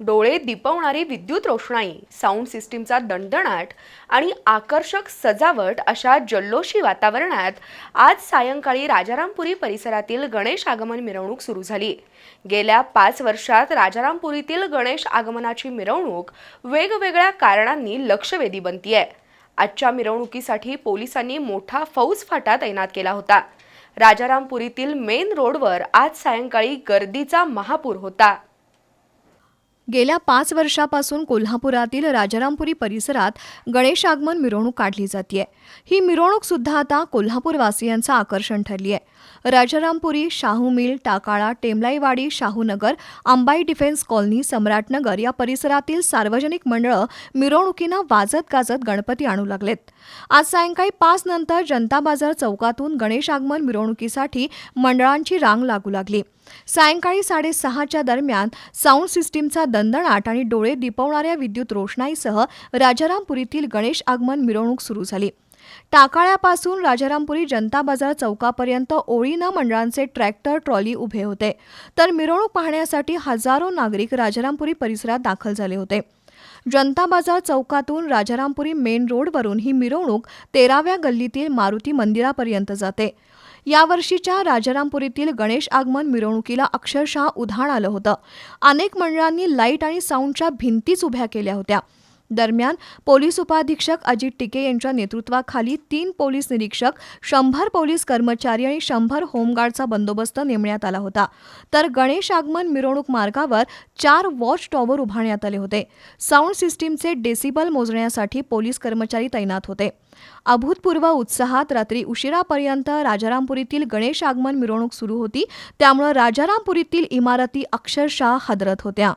डोळे दिपवणारी विद्युत रोषणाई साऊंड सिस्टीमचा दणदणाट आणि आकर्षक सजावट अशा जल्लोषी वातावरणात आज सायंकाळी राजारामपुरी परिसरातील गणेश आगमन मिरवणूक सुरू झाली. गेल्या पाच वर्षात राजारामपुरीतील गणेश आगमनाची मिरवणूक वेगवेगळ्या कारणांनी लक्षवेधी बनतीये. आजच्या मिरवणुकीसाठी पोलिसांनी मोठा फौज फाटा तैनात केला होता. राजारामपुरीतील मेन रोडवर आज सायंकाळी गर्दीचा महापूर होता. गेल्या पाच वर्षापासून कोल्हापुरातील राजारामपुरी परिसरात गणेश आगमन मिरवणूक काढली जाते ही मिरवणूक सुद्धा आता कोल्हापूरवासियांचं आकर्षण ठरली आहे Rajarampuri Shahu mill Takala Temlaiwadi Shahunagar Ambai defence colony Samratnagar या परिसरातील सार्वजनिक मंडळं मिरवणुकीनं वाजत गाजत गणपती आणू लागलेत. आज सायंकाळी पाच नंतर जनता बाजार चौकातून गणेश आगमन मिरवणुकीसाठी मंडळांची रांग लागू लागली. सायंकाळी साडेसहाच्या दरम्यान साऊंड सिस्टीमचा दणदणाट आणि डोळे दिपवणाऱ्या विद्युत रोषणाईसह राजारामपुरीतील गणेश आगमन मिरवणूक सुरू झाली. टाकाळ्यापासून राजारामपुरी जनता बाजार चौकापर्यंत ओळीनं मंडळांचे ट्रॅक्टर ट्रॉली उभे होते. तर मिरवणूक पाहण्यासाठी हजारो नागरिक राजारामपुरी परिसरात दाखल झाले होते. जनता बाजार चौकातून राजारामपुरी मेन रोडवरून ही मिरवणूक तेराव्या गल्लीतील मारुती मंदिरापर्यंत जाते. यावर्षीच्या राजारामपुरीतील गणेश आगमन मिरवणुकीला अक्षरशः उधाण आलं होतं. अनेक मंडळांनी लाइट आणि साऊंडच्या भिंतीच उभ्या केल्या होत्या. दरम्यान पोलीस उपाधीक्षक अजित टिके यांच्या नेतृत्वाखाली तीन पोलीस निरीक्षक शंभर पोलीस कर्मचारी आणि शंभर होमगार्डचा बंदोबस्त नेमण्यात आला होता. तर गणेश आगमन मिरवणूक मार्गावर चार वॉच टॉवर उभारण्यात आले होते. साऊंड सिस्टीमचे डेसिबल मोजण्यासाठी पोलीस कर्मचारी तैनात होते. अभूतपूर्व उत्साहात रात्री उशिरापर्यंत राजारामपुरीतील गणेश आगमन मिरवणूक सुरू होती. त्यामुळे राजारामपुरीतील इमारती अक्षरशः हादरत होत्या.